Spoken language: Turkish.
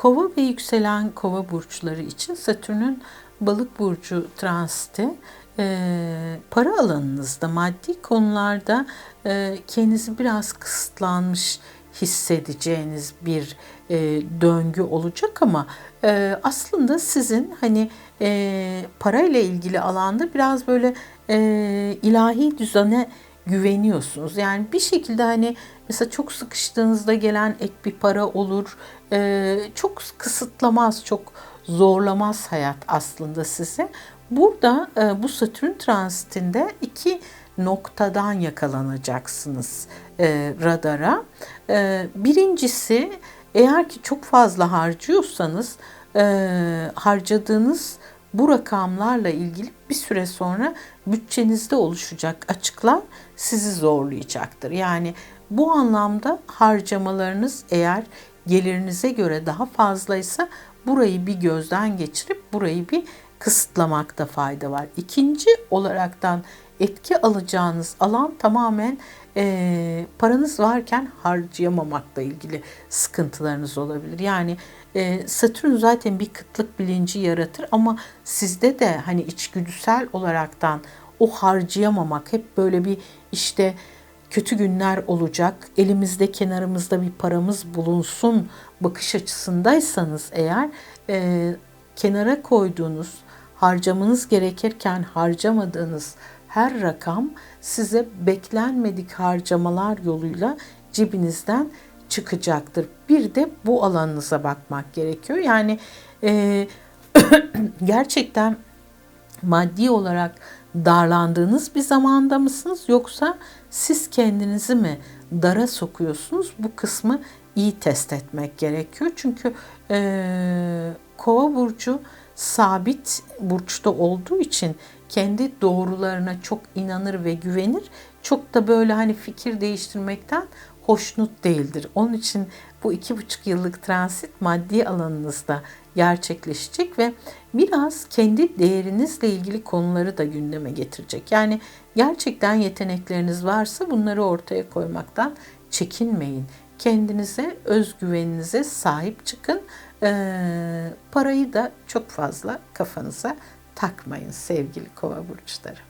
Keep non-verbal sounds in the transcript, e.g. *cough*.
Kova ve yükselen kova burçları için Satürn'ün balık burcu transiti e, para alanınızda, maddi konularda e, kendinizi biraz kısıtlanmış hissedeceğiniz bir e, döngü olacak ama e, aslında sizin hani e, parayla ilgili alanda biraz böyle e, ilahi düzene güveniyorsunuz. Yani bir şekilde hani mesela çok sıkıştığınızda gelen ek bir para olur. E, çok kısıtlamaz, çok zorlamaz hayat aslında size. Burada e, bu Satürn transitinde iki noktadan yakalanacaksınız e, radara. E, birincisi eğer ki çok fazla harcıyorsanız e, harcadığınız bu rakamlarla ilgili bir süre sonra bütçenizde oluşacak açıklar sizi zorlayacaktır. Yani bu anlamda harcamalarınız eğer gelirinize göre daha fazlaysa burayı bir gözden geçirip burayı bir kısıtlamakta fayda var. İkinci olaraktan etki alacağınız alan tamamen e, paranız varken harcayamamakla ilgili sıkıntılarınız olabilir. Yani e, Satürn zaten bir kıtlık bilinci yaratır ama sizde de hani içgüdüsel olaraktan o harcayamamak hep böyle bir işte kötü günler olacak. Elimizde kenarımızda bir paramız bulunsun bakış açısındaysanız eğer e, kenara koyduğunuz harcamanız gerekirken harcamadığınız her rakam size beklenmedik harcamalar yoluyla cebinizden çıkacaktır. Bir de bu alanınıza bakmak gerekiyor. Yani e, *clears throat* gerçekten maddi olarak darlandığınız bir zamanda mısınız yoksa siz kendinizi mi dara sokuyorsunuz? Bu kısmı iyi test etmek gerekiyor. Çünkü e, Kova burcu sabit burçta olduğu için kendi doğrularına çok inanır ve güvenir. Çok da böyle hani fikir değiştirmekten hoşnut değildir. Onun için bu iki buçuk yıllık transit maddi alanınızda gerçekleşecek ve biraz kendi değerinizle ilgili konuları da gündeme getirecek. Yani gerçekten yetenekleriniz varsa bunları ortaya koymaktan çekinmeyin. Kendinize, özgüveninize sahip çıkın. Ee, parayı da çok fazla kafanıza takmayın sevgili kova burçları.